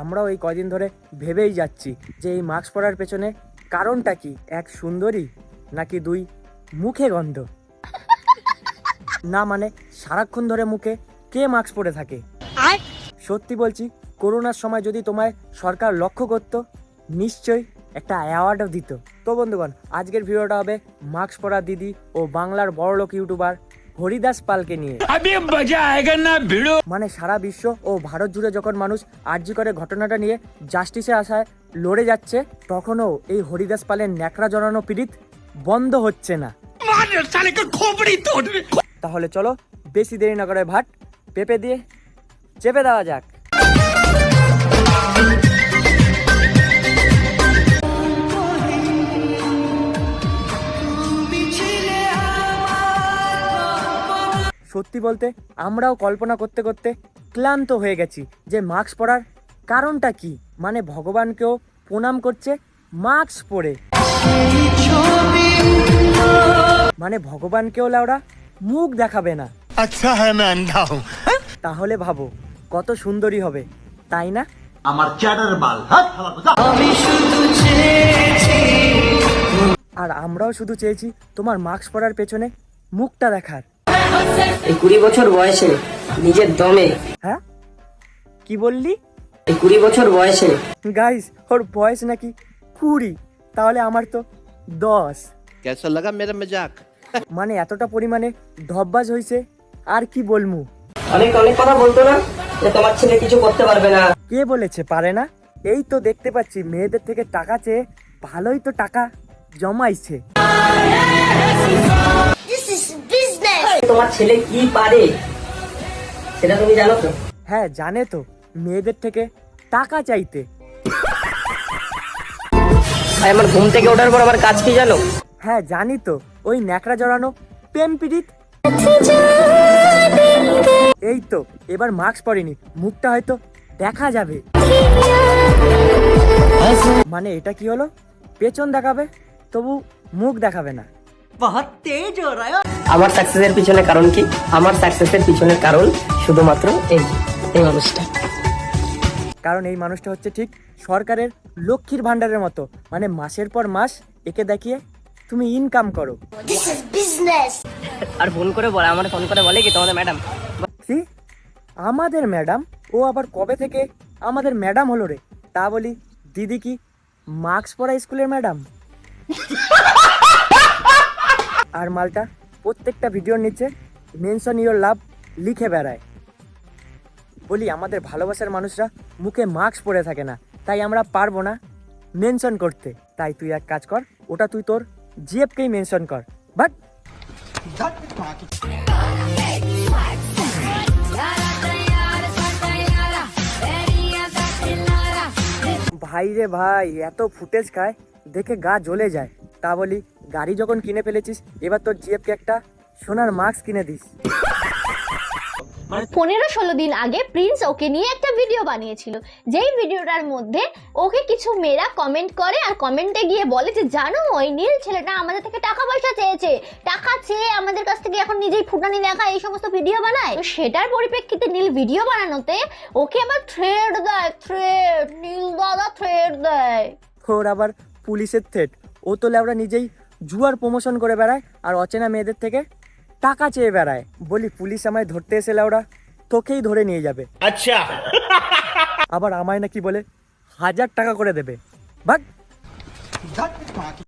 আমরাও এই কদিন ধরে ভেবেই যাচ্ছি যে এই মাস্ক পরার পেছনে কারণটা কি? এক সুন্দরী নাকি দুই মুখে গন্ধ? না মানে সারাক্ষণ ধরে মুখে কে মাস্ক পরে থাকে? সত্যি বলছি করোনার সময় যদি তোমায় সরকার লক্ষ্য করতো নিশ্চয়ই একটা অ্যাওয়ার্ডও দিত। তো বন্ধুগণ আজকের ভিডিওটা হবে মাস্ক পরা দিদি ও বাংলার বড়লোক ইউটিউবার হরিদাস পালকে নিয়ে। মানে সারা বিশ্ব ও ভারত জুড়ে যখন মানুষ আর্জি করে ঘটনাটা নিয়ে জাস্টিসে আসায় লড়ে যাচ্ছে তখনও এই হরিদাস পালের ন্যাকড়া জড়ানো পীড়িত বন্ধ হচ্ছে না। তাহলে চলো বেশি দেরি না করে ভাট পেঁপে দিয়ে চেপে দেওয়া যাক। সত্যি বলতে আমরাও কল্পনা করতে করতে ক্লান্ত হয়ে গেছি যে মাস্ক পরার কারণটা কি? মানে ভগবানকেও প্রণাম করছে মাস্ক পরে। মানে ভগবানকেও লাউরা মুখ দেখাবে না। আচ্ছা হ্যাঁ, হ্যাঁ? তাহলে ভাবো কত সুন্দরী হবে তাই না? আমার আর আমরাও শুধু চেয়েছি তোমার মাস্ক পরার পেছনে মুখটা দেখার। এই কুড়ি বছর বয়সে নিজের দমে। হ্যাঁ? কি বললি? এই কুড়ি বছর বয়সে। গাইস ওর বয়স নাকি কুড়ি। তাহলে আমার তো দশ। কেসা লাগা মেরা মজাক মানে এতটা পরিমাণে ধব্বাজ হইছে আর কি বলমু? অনেক অনেক কথা বলতো না যে তোমার ছেলে কিছু করতে পারবে না। কে বলেছে? পারে না। এই তো দেখতে পাচ্ছি মেয়েদের থেকে টাকা চেয়ে ভালোই তো টাকা জমাইছে। তোমার ছেলে কি পারে? সেটা তুমি জানো তো। হ্যাঁ জানে তো। মেয়েদের থেকে টাকা চাইতে। ভাই আমার ঘুম থেকে ওঠার পর আমার কাজ কি জানো? হ্যাঁ জানি তো। ওই ন্যাকড়া জড়ানো প্রেম পীড়িত। এই তো এবার মাস্ক পরেনি মুখটা হয়তো দেখা যাবে। মানে এটা কি হলো? পেছন দেখাবে তবু মুখ দেখাবে না। আমার সাকসেসের পিছনে কারণ কি? আমার সাকসেসের পিছনের কারণ শুধুমাত্র এই এই মানুষটা। কারণ এই মানুষটা হচ্ছে ঠিক সরকারের লক্ষ্মীর ভাণ্ডারের মতো। মানে মাসের পর মাস একে দেখিয়ে তুমি ইনকাম করো। আর ফোন করে বলে আমার ফোন করে বলে কি তোমাদের ম্যাডাম কি? আমাদের ম্যাডাম ও আবার কবে থেকে আমাদের ম্যাডাম হলো রে? তা বলি দিদি কি মাস্ক পরা স্কুলের ম্যাডাম আর মালটা প্রত্যেকটা ভিডিওর নিচে মেনশন ইওর লাভ লিখে বেড়ায়। বলি, আমাদের ভালোবাসার মানুষরা মুখে মাস্ক পরে থাকে না, তাই আমরা পারব না মেনশন করতে। তাই তুই এক কাজ কর, ওটা তুই তোর জিএফকেই মেনশন কর। বাট ভাই রে ভাই, এত ফুটেজ খায়, দেখে গা জ্বলে যায়। তা বলি গাড়ি যখন কিনে ফেলেছিস এবার তোর জিএফকে একটা সোনার মাস্ক কিনে দিস। পনেরো ষোলো দিন আগে প্রিন্স ওকে নিয়ে একটা ভিডিও বানিয়েছিল। যেই ভিডিওটার মধ্যে ওকে কিছু মেয়েরা কমেন্ট করে আর কমেন্টে গিয়ে বলে যে জানো ওই নীল ছেলেটা আমাদের থেকে টাকা পয়সা চেয়েছে। টাকা চেয়ে আমাদের কাছ থেকে এখন নিজেই ফুটানি দেখা এই সমস্ত ভিডিও বানায়? তো সেটার পরিপ্রেক্ষিতে নীল ভিডিও বানানোতে ওকে আবার থ্রেড দেয় থ্রেড নীল দাদা থ্রেড দেয়। ওর আবার পুলিশের থ্রেট ও তো ল্যাবরা নিজেই জুয়ার প্রমোশন করে বেড়ায় আর অচেনা মেয়েদের থেকে টাকা চেয়ে বেড়ায়। বলি পুলিশ আমায় ধরতে এসে ল্যাবরা তোকেই ধরে নিয়ে যাবে। আচ্ছা। আবার আমায় নাকি বলে হাজার টাকা করে দেবে। বাট